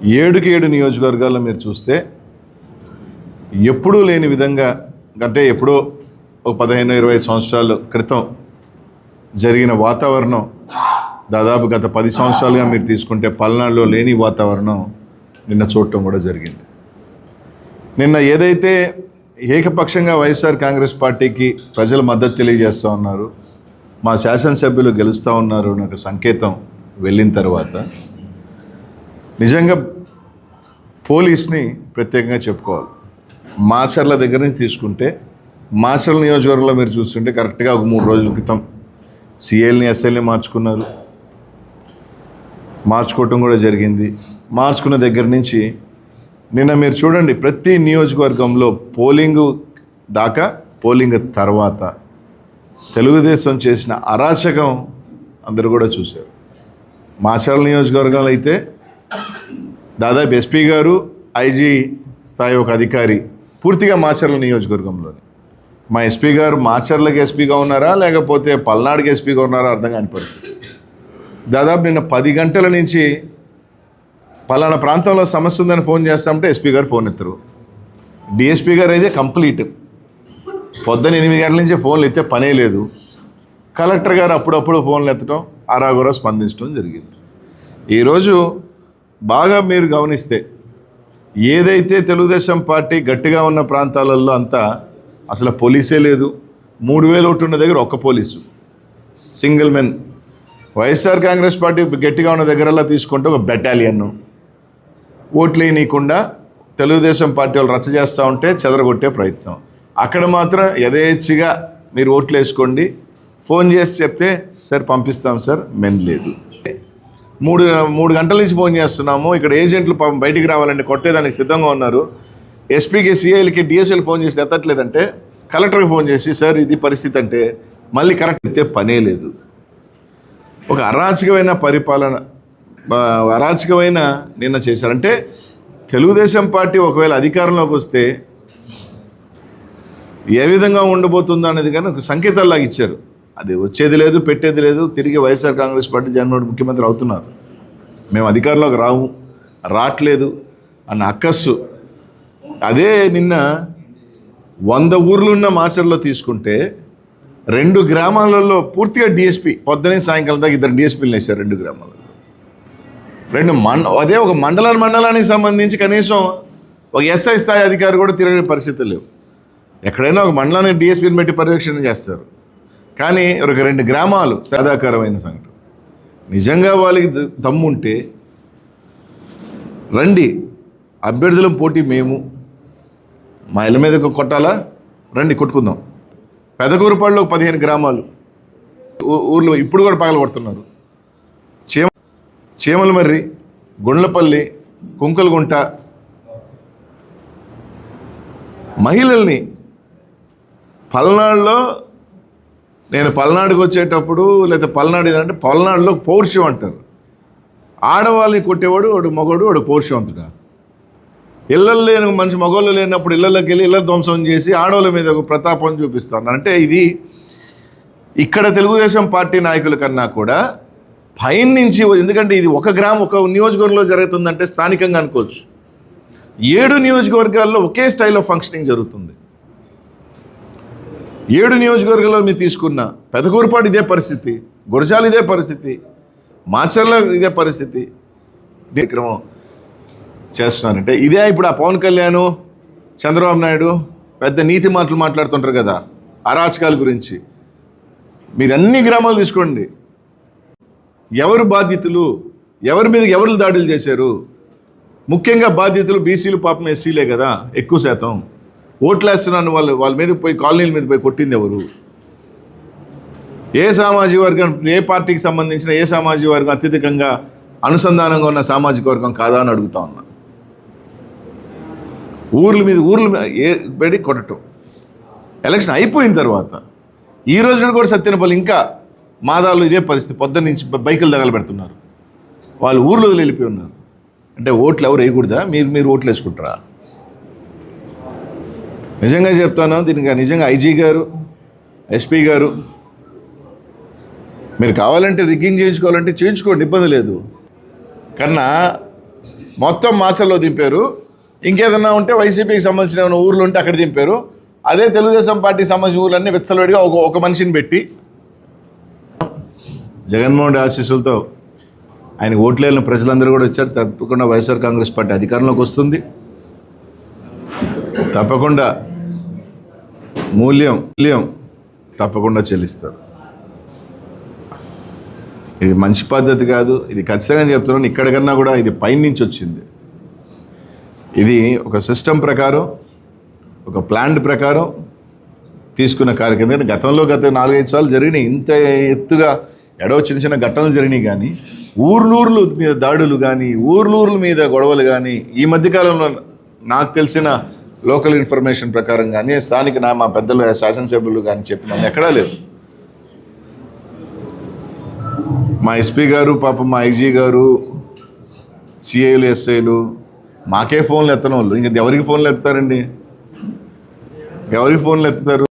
ఏడుకి ఏడు నియోజకవర్గాల్లో మీరు చూస్తే ఎప్పుడూ లేని విధంగా అంటే ఎప్పుడో ఒక పదిహేను ఇరవై సంవత్సరాల క్రితం జరిగిన వాతావరణం దాదాపు గత పది సంవత్సరాలుగా మీరు తీసుకుంటే పల్నాడులో లేని వాతావరణం నిన్న చూడటం కూడా జరిగింది. నిన్న ఏదైతే ఏకపక్షంగా వైఎస్ఆర్ కాంగ్రెస్ పార్టీకి ప్రజలు మద్దతు తెలియజేస్తూ ఉన్నారు మా శాసనసభ్యులు గెలుస్తూ ఉన్నారు నాకు సంకేతం వెళ్ళిన తర్వాత నిజంగా పోలీస్ని ప్రత్యేకంగా చెప్పుకోవాలి. మాచర్ల దగ్గర నుంచి తీసుకుంటే మాచర్ల నియోజకవర్గంలో మీరు చూస్తుంటే కరెక్ట్గా ఒక మూడు రోజుల క్రితం సిఎల్ని ఎస్ఎల్ని మార్చుకున్నారు. మార్చుకోవటం కూడా జరిగింది. మార్చుకున్న దగ్గర నుంచి నిన్న మీరు చూడండి ప్రతి నియోజకవర్గంలో పోలింగ్ దాకా పోలింగ్ తర్వాత తెలుగుదేశం చేసిన అరాచకం అందరూ కూడా చూశారు. మాచర్ల నియోజకవర్గంలో అయితే దాదాపు ఎస్పీ గారు ఐజీ స్థాయి ఒక అధికారి పూర్తిగా మాచర్ల నియోజకవర్గంలోని. మా ఎస్పీ గారు మాచర్లకు ఎస్పీగా ఉన్నారా లేకపోతే పల్నాడుకి ఎస్పీగా ఉన్నారా అర్థం కాని పరిస్థితి. దాదాపు నిన్న పది గంటల నుంచి పలానా ప్రాంతంలో సమస్య ఉందని ఫోన్ చేస్తామంటే ఎస్పీ గారు ఫోన్ ఎత్తరు. డిఎస్పీ గారు అయితే కంప్లీట్. పొద్దున్న ఎనిమిది గంటల నుంచి ఫోన్లు ఎత్తే పనే లేదు. కలెక్టర్ గారు అప్పుడప్పుడు ఫోన్లు ఎత్తడం అరాగురా స్పందించడం జరిగింది. ఈరోజు బాగా మీరు గమనిస్తే ఏదైతే తెలుగుదేశం పార్టీ గట్టిగా ఉన్న ప్రాంతాలలో అంతా అసలు పోలీసే లేదు. మూడు వేలు ఒకటి ఉన్న దగ్గర ఒక్క police. Single men. YSR Congress party గట్టిగా ఉన్న దగ్గరలా తీసుకుంటే ఒక బెటాలియన్ ఓట్లు వేయనీయకుండా తెలుగుదేశం పార్టీ వాళ్ళు రచ్చ చేస్తూ ఉంటే చెదరగొట్టే ప్రయత్నం. అక్కడ మాత్రం యథేచ్ఛగా మీరు ఓట్లు వేసుకోండి. ఫోన్ చేసి చెప్తే సార్ పంపిస్తాం సార్. మెన్ లేదు. మూడు మూడు గంటల నుంచి ఫోన్ చేస్తున్నాము. ఇక్కడ ఏజెంట్లు పాపం బయటికి రావాలంటే కొట్టేదానికి సిద్ధంగా ఉన్నారు. ఎస్పీకి సిఐలకి డిఎస్ఎల్ ఫోన్ చేసి ఎత్తట్లేదంటే కలెక్టర్కి ఫోన్ చేసి సార్ ఇది పరిస్థితి అంటే మళ్ళీ కరెక్ట్ అయితే పనే లేదు. ఒక అరాచకమైన పరిపాలన అరాచకమైన నిన్న చేశారంటే తెలుగుదేశం పార్టీ ఒకవేళ అధికారంలోకి వస్తే ఏ విధంగా ఉండబోతుందో అనేది కానీ ఒక సంకేతాల్లాగా ఇచ్చారు. అది వచ్చేది లేదు పెట్టేది లేదు. తిరిగి వైఎస్ఆర్ కాంగ్రెస్ పార్టీ జగన్మోహన్ ముఖ్యమంత్రి అవుతున్నారు. మేము అధికారంలోకి రాము. రావట్లేదు అన్న అక్కస్సు అదే నిన్న వంద ఊర్లు ఉన్న మాచర్లో తీసుకుంటే రెండు గ్రామాలలో పూర్తిగా డిఎస్పీ పొద్దునే సాయంకాలం దాకా ఇద్దరు డిఎస్పీలు వేశారు రెండు గ్రామాలలో. రెండు మండ అదే ఒక మండల మండలానికి సంబంధించి కనీసం ఒక ఎస్ఐ స్థాయి అధికారి కూడా తిరగని పరిస్థితులు లేవు. ఎక్కడైనా ఒక మండలానికి డిఎస్పీని పెట్టి పర్యవేక్షణ చేస్తారు. కానీ ఒక రెండు గ్రామాలు సాదాకారమైన సంఘటన. నిజంగా వాళ్ళకి దమ్ముంటే రండి అభ్యర్థులం పోటీ మేము. మా ఇళ్ళ మీద కొట్టాలా? రండి కొట్టుకుందాం. పెదకూరుపాడులో ఒక పదిహేను గ్రామాలు. ఊర్లో ఇప్పుడు కూడా పగల కొడుతున్నారు. చీమ చీమలమర్రి గుండ్లపల్లి కుంకలగుంట. మహిళల్ని పల్నాడులో నేను పల్నాడుకు వచ్చేటప్పుడు లేకపోతే పల్నాడు ఏదంటే పల్నాడులో పౌరుషం అంటారు. ఆడవాళ్ళని కొట్టేవాడు వాడు మగవాడు వాడు పౌరుషవంతుడా? ఇళ్ళల్లో లేని మనిషి మగవాళ్ళు లేనప్పుడు ఇళ్ళలోకి వెళ్ళి ఇళ్ళ ధ్వంసం చేసి ఆడవాళ్ళ మీద ఒక ప్రతాపం చూపిస్తాను. అంటే ఇది ఇక్కడ తెలుగుదేశం పార్టీ నాయకుల కన్నా కూడా పైన నుంచి ఎందుకంటే ఇది ఒక గ్రామం ఒక నియోజకవర్గంలో జరుగుతుందంటే స్థానికంగా అనుకోవచ్చు. ఏడు నియోజకవర్గాల్లో ఒకే స్టైల్ ఆఫ్ ఫంక్షనింగ్ జరుగుతుంది. ఏడు నియోజకవర్గాల్లో మీరు తీసుకున్న పెదకూరుపాడు ఇదే పరిస్థితి గురజాలు ఇదే పరిస్థితి మాచర్ల ఇదే పరిస్థితి. కార్యక్రమం చేస్తున్నారంటే ఇదే ఇప్పుడు ఆ పవన్ కళ్యాణ్ చంద్రబాబు నాయుడు పెద్ద నీతి మాటలు మాట్లాడుతుంటారు కదా అరాచకాల గురించి. మీరు అన్ని గ్రామాలు తీసుకోండి. ఎవరు బాధ్యతలు ఎవరి మీద ఎవరు దాడులు చేశారు? ముఖ్యంగా బాధ్యతలు బీసీలు పాపం ఎస్సీలే కదా ఎక్కువ శాతం. ఓట్లేస్తున్నాను వాళ్ళు వాళ్ళ మీద పోయి కాలనీల మీద పోయి కొట్టింది ఎవరు? ఏ సామాజిక వర్గం ఏ పార్టీకి సంబంధించిన ఏ సామాజిక వర్గం అత్యధికంగా అనుసంధానంగా ఉన్న సామాజిక వర్గం కాదా అని అడుగుతా ఉన్నా. ఊర్ల మీద ఊర్ల మీద ఏ పెడి కొట్టడం ఎలక్షన్ అయిపోయిన తర్వాత ఈ రోజున కూడా సత్యనపల్లి ఇంకా మాదాలు ఇదే పరిస్థితి పొద్దున్న నుంచి బ- బైకులు తగలబెడుతున్నారు వాళ్ళు ఊర్లో వదిలి వెళ్ళిపోయి ఉన్నారు. అంటే ఓట్లు ఎవరు వేయకూడదా? మీరు మీరు ఓట్లు వేసుకుంటారా? నిజంగా చెప్తాను దీనికి నిజంగా ఐజీ గారు ఎస్పీ గారు మీరు కావాలంటే రిగ్గింగ్ చేయించుకోవాలంటే చేయించుకోండి ఇబ్బంది లేదు. కన్నా మొత్తం మాసల్లో దింపారు. ఇంకేదన్నా ఉంటే వైసీపీకి సంబంధించిన ఏమైనా ఊర్లు ఉంటే అక్కడ దింపారు. అదే తెలుగుదేశం పార్టీకి సంబంధించిన ఊర్లన్నీ విచ్చలవిడిగా ఒక ఒక మనిషిని పెట్టి జగన్మోహన్ రెడ్డి ఆశీస్సులతో ఆయన ఓట్లేని ప్రజలందరూ కూడా వచ్చారు. తప్పకుండా వైఎస్ఆర్ కాంగ్రెస్ పార్టీ అధికారంలోకి వస్తుంది. తప్పకుండా మూల్యం మూల్యం తప్పకుండా చెల్లిస్తారు ఇది మంచి పద్ధతి కాదు. ఇది ఖచ్చితంగా చెప్తున్నాను. ఇక్కడికన్నా కూడా ఇది పైనుంచి వచ్చింది. ఇది ఒక సిస్టమ్ ప్రకారం ఒక ప్లాంట్ ప్రకారం తీసుకున్న కార్యక్రమం. ఎందుకంటే గతంలో గత నాలుగైదు సార్లు జరిగినాయి. ఇంత ఎత్తుగా ఎడవ చిన్న చిన్న ఘటనలు జరిగినాయి కానీ ఊర్లూర్లు మీద దాడులు కానీ ఊర్లూర్ల మీద గొడవలు కానీ ఈ మధ్యకాలంలో నాకు తెలిసిన లోకల్ ఇన్ఫర్మేషన్ ప్రకారం కానీ స్థానిక నా మా పెద్దలు శాసనసభ్యులు కానీ చెప్పిన ఎక్కడా లేదు మా ఎస్పీ గారు పాపం మా ఐజీ గారు సిఐలు ఎస్ఐలు మాకే ఫోన్లు ఎత్తడం వాళ్ళు ఇంకా ఎవరికి ఫోన్లు ఎత్తారండి ఎవరికి ఫోన్లు ఎత్తుతారు?